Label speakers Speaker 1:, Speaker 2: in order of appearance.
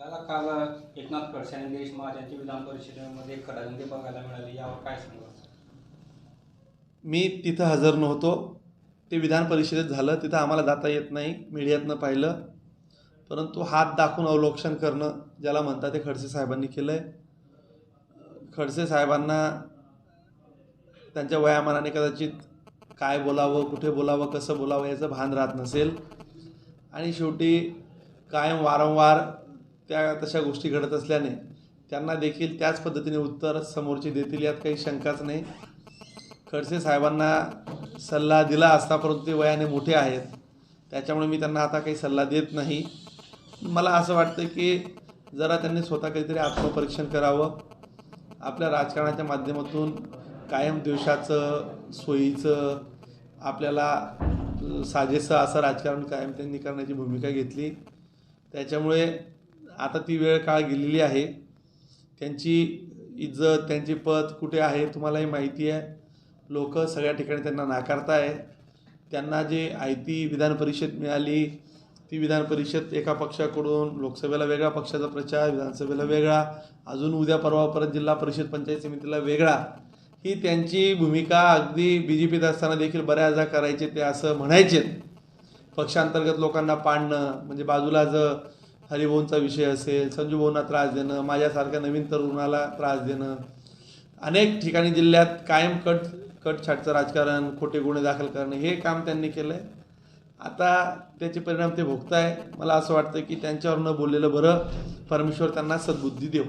Speaker 1: आपल्याला काल एकनाथ खडसे आणि गिरीश महाजनची विधान परिषदेमध्ये खडाजंगी बघायला मिळाली यावर काय सांगा
Speaker 2: मी तिथं हजर नव्हतो. ते विधान परिषदेत झालं. तिथं आम्हाला जाता येत नाही मीडियातनं पाहिलं. परंतु हात दाखवून अवलोकन करणं ज्याला म्हणतात ते खडसे साहेबांनी केलं आहे खडसे साहेबांना त्यांच्या वयामानाने कदाचित काय बोलावं कुठे बोलावं कसं बोलावं याचं भान राहत नसेल. आणि शेवटी कायम वारंवार त्या तशा गोष्टी घडत असल्याने त्यांना देखील त्याच पद्धतीने उत्तर समोरचे देतील यात काही शंकाच नाही. खडसे साहेबांना सल्ला दिला असता परंतु ते वयाने मोठे आहेत. त्याच्यामुळे मी त्यांना आता काही सल्ला देत नाही. मला असं वाटतं की जरा त्यांनी स्वतः काहीतरी आत्मपरीक्षण करावं. आपल्या राजकारणाच्या माध्यमातून कायम देशाचं सोयीचं आपल्याला साजेसं असं राजकारण कायम त्यांनी करण्याची भूमिका घेतली. त्याच्यामुळे आता ती वेळ काळ गेलेली आहे. त्यांची इज्जत त्यांची पद कुठे आहे तुम्हालाही माहिती आहे. लोक सगळ्या ठिकाणी त्यांना नाकारताय. त्यांना जे आयती विधान परिषद मिळाली ती विधान परिषद एका पक्षाकडून लोकसभेला वेगळा पक्षाचा प्रचार विधानसभेला वेगळा अजून उद्या परवा परत जिल्हा परिषद पंचायत समितीला वेगळा. ही त्यांची भूमिका अगदी बी जे पीत असताना देखील बऱ्याचदा करायचे ते असं म्हणायचे पक्षांतर्गत लोकांना पाडणं म्हणजे बाजूला जर हरिभाऊंचा विषय असेल संजूभाऊंना त्रास देणं माझ्यासारख्या नवीन तरुणाला त्रास देणं अनेक ठिकाणी जिल्ह्यात कायम कट कटछाटचं राजकारण खोटे गुन्हे दाखल करणे हे काम त्यांनी केलं आहे आता त्याचे परिणाम ते भोगताय. मला असं वाटतं की त्यांच्यावर न बोललेलं बरं परमेश्वर त्यांना सद्बुद्धी देव.